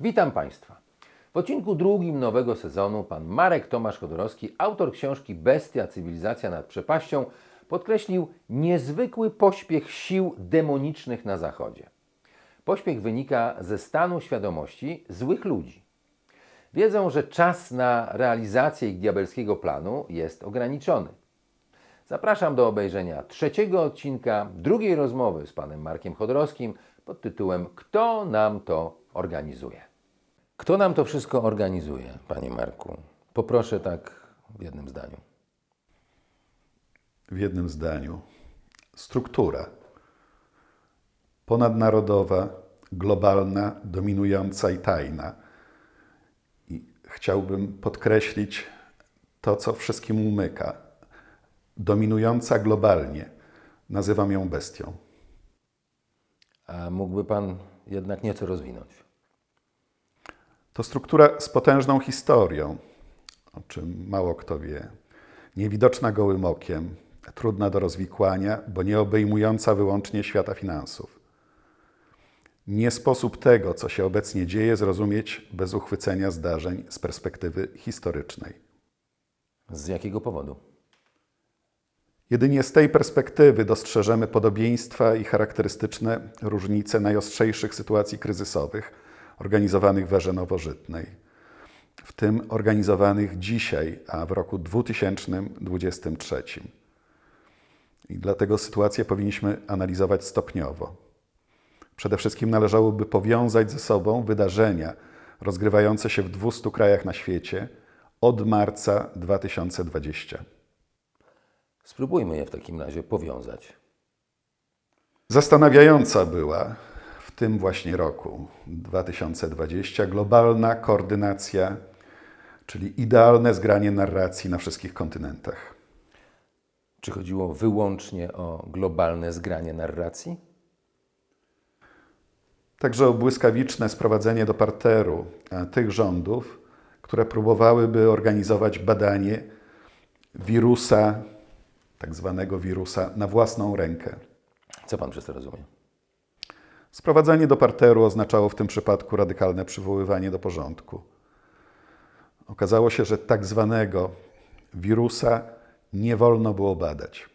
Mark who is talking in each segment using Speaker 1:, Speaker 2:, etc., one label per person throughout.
Speaker 1: Witam Państwa. W odcinku drugim nowego sezonu pan Marek Tomasz Chodorowski, autor książki Bestia Cywilizacja nad przepaścią, podkreślił niezwykły pośpiech sił demonicznych na Zachodzie. Pośpiech wynika ze stanu świadomości złych ludzi. Wiedzą, że czas na realizację ich diabelskiego planu jest ograniczony. Zapraszam do obejrzenia trzeciego odcinka drugiej rozmowy z panem Markiem Chodorowskim pod tytułem Kto nam to organizuje? Kto nam to wszystko organizuje, panie Marku? Poproszę tak w jednym zdaniu.
Speaker 2: w jednym zdaniu. Struktura ponadnarodowa, globalna, dominująca i tajna. I chciałbym podkreślić to, co wszystkim umyka. Dominująca globalnie. Nazywam ją bestią.
Speaker 1: A mógłby pan jednak nieco rozwinąć?
Speaker 2: To struktura z potężną historią, o czym mało kto wie. Niewidoczna gołym okiem, trudna do rozwikłania, bo nie obejmująca wyłącznie świata finansów. Nie sposób tego, co się obecnie dzieje, zrozumieć bez uchwycenia zdarzeń z perspektywy historycznej.
Speaker 1: Z jakiego powodu?
Speaker 2: Jedynie z tej perspektywy dostrzeżemy podobieństwa i charakterystyczne różnice najostrzejszych sytuacji kryzysowych organizowanych w erze nowożytnej, w tym organizowanych dzisiaj, a w roku 2023. I dlatego sytuację powinniśmy analizować stopniowo. Przede wszystkim należałoby powiązać ze sobą wydarzenia rozgrywające się w 200 krajach na świecie od marca 2020.
Speaker 1: Spróbujmy je w takim razie powiązać.
Speaker 2: Zastanawiająca była tym właśnie roku 2020 globalna koordynacja, czyli idealne zgranie narracji na wszystkich kontynentach.
Speaker 1: Czy chodziło wyłącznie o globalne zgranie narracji?
Speaker 2: Także o błyskawiczne sprowadzenie do parteru e, tych rządów, które próbowałyby organizować badanie wirusa, tak zwanego wirusa, na własną rękę.
Speaker 1: Co pan przez to rozumie?
Speaker 2: Sprowadzanie do parteru oznaczało w tym przypadku radykalne przywoływanie do porządku. Okazało się, że tak zwanego wirusa nie wolno było badać.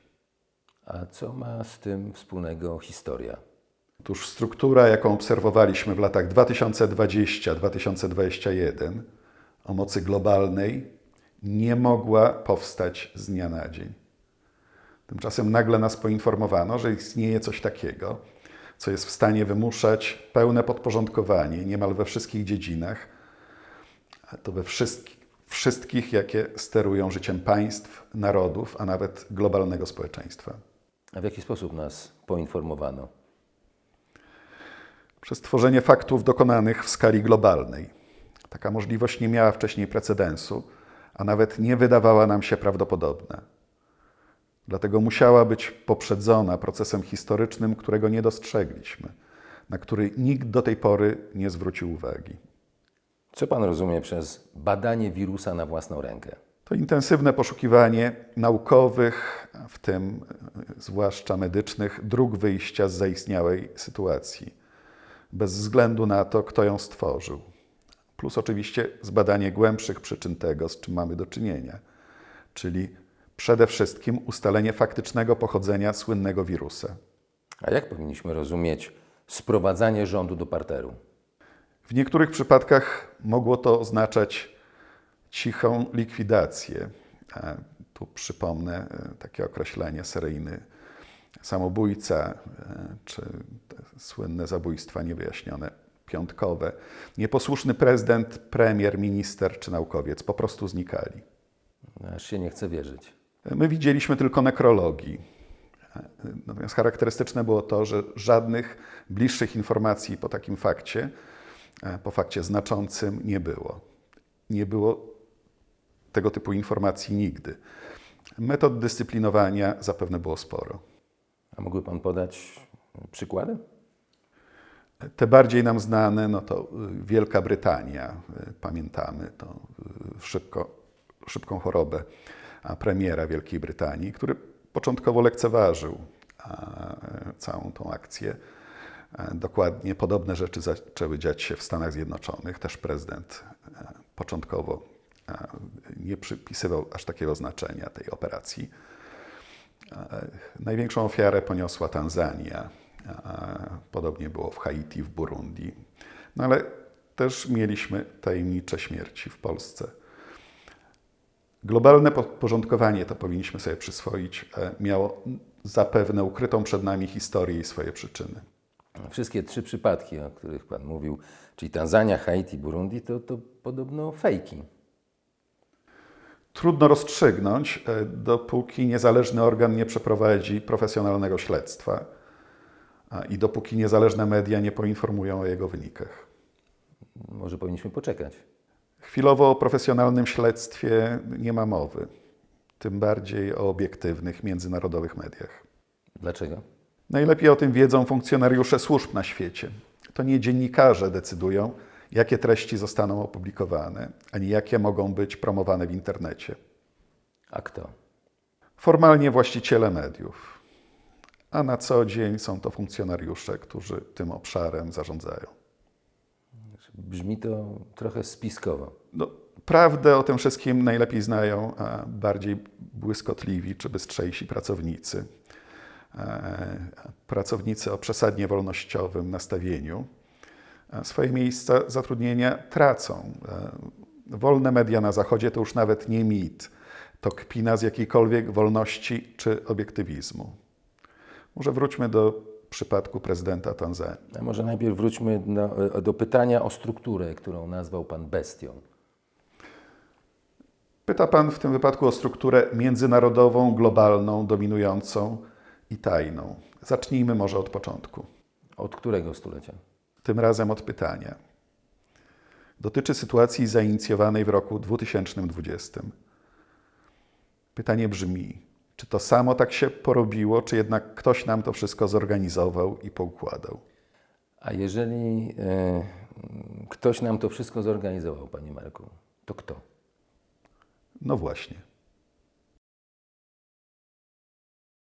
Speaker 1: A co ma z tym wspólnego historia?
Speaker 2: Otóż struktura, jaką obserwowaliśmy w latach 2020-2021 o mocy globalnej, nie mogła powstać z dnia na dzień. Tymczasem nagle nas poinformowano, że istnieje coś takiego, co jest w stanie wymuszać pełne podporządkowanie niemal we wszystkich dziedzinach, to we wszystkich, wszystkich, jakie sterują życiem państw, narodów, a nawet globalnego społeczeństwa.
Speaker 1: A w jaki sposób nas poinformowano?
Speaker 2: Przez tworzenie faktów dokonanych w skali globalnej. Taka możliwość nie miała wcześniej precedensu, a nawet nie wydawała nam się prawdopodobna. Dlatego musiała być poprzedzona procesem historycznym, którego nie dostrzegliśmy, na który nikt do tej pory nie zwrócił uwagi.
Speaker 1: Co pan rozumie przez badanie wirusa na własną rękę?
Speaker 2: To intensywne poszukiwanie naukowych, w tym e, zwłaszcza medycznych, dróg wyjścia z zaistniałej sytuacji, bez względu na to, kto ją stworzył. Plus oczywiście zbadanie głębszych przyczyn tego, z czym mamy do czynienia, czyli przede wszystkim ustalenie faktycznego pochodzenia słynnego wirusa.
Speaker 1: A jak powinniśmy rozumieć sprowadzanie rządu do parteru?
Speaker 2: W niektórych przypadkach mogło to oznaczać cichą likwidację. Tu przypomnę e, takie określenie seryjny samobójca, e, czy słynne zabójstwa niewyjaśnione, piątkowe. Nieposłuszny prezydent, premier, minister czy naukowiec po prostu znikali.
Speaker 1: Aż się nie chce wierzyć.
Speaker 2: My widzieliśmy tylko nekrologii. Natomiast charakterystyczne było to, że żadnych bliższych informacji po takim fakcie, po fakcie znaczącym, nie było. Nie było tego typu informacji nigdy. Metod dyscyplinowania zapewne było sporo.
Speaker 1: A mógłby pan podać przykłady?
Speaker 2: Te bardziej nam znane, no to y, Wielka Brytania, y, pamiętamy to y, szybko, szybką chorobę premiera Wielkiej Brytanii, który początkowo lekceważył całą tą akcję. Dokładnie podobne rzeczy zaczęły dziać się w Stanach Zjednoczonych. Też prezydent początkowo nie przypisywał aż takiego znaczenia tej operacji. Największą ofiarę poniosła Tanzania. Podobnie było w Haiti, w Burundi. No ale też mieliśmy tajemnicze śmierci w Polsce. Globalne podporządkowanie, to powinniśmy sobie przyswoić, e, miało zapewne ukrytą przed nami historię i swoje przyczyny.
Speaker 1: Wszystkie trzy przypadki, o których Pan mówił, czyli Tanzania, Haiti, Burundi, to, to podobno fejki.
Speaker 2: Trudno rozstrzygnąć, e, dopóki niezależny organ nie przeprowadzi profesjonalnego śledztwa i dopóki niezależne media nie poinformują o jego wynikach.
Speaker 1: Może powinniśmy poczekać.
Speaker 2: Chwilowo o profesjonalnym śledztwie nie ma mowy, tym bardziej o obiektywnych, międzynarodowych mediach.
Speaker 1: Dlaczego?
Speaker 2: Najlepiej o tym wiedzą funkcjonariusze służb na świecie. To nie dziennikarze decydują, jakie treści zostaną opublikowane, ani jakie mogą być promowane w internecie.
Speaker 1: A kto?
Speaker 2: Formalnie właściciele mediów, a na co dzień są to funkcjonariusze, którzy tym obszarem zarządzają.
Speaker 1: Brzmi to trochę spiskowo.
Speaker 2: No, prawdę o tym wszystkim najlepiej znają a, bardziej błyskotliwi czy bystrzejsi pracownicy. E, Pracownicy o przesadnie wolnościowym nastawieniu a swoje miejsca zatrudnienia tracą. E, Wolne media na Zachodzie to już nawet nie mit, to kpina z jakiejkolwiek wolności czy obiektywizmu. Może wróćmy do przypadku prezydenta Tanzanii.
Speaker 1: A może najpierw wróćmy do, do pytania o strukturę, którą nazwał Pan bestią.
Speaker 2: Pyta Pan w tym wypadku o strukturę międzynarodową, globalną, dominującą i tajną. Zacznijmy może od początku.
Speaker 1: Od którego stulecia?
Speaker 2: Tym razem od pytania. Dotyczy sytuacji zainicjowanej w roku 2020. Pytanie brzmi: czy to samo tak się porobiło, czy jednak ktoś nam to wszystko zorganizował i poukładał?
Speaker 1: A jeżeli e, ktoś nam to wszystko zorganizował, Panie Marku, to kto?
Speaker 2: No właśnie.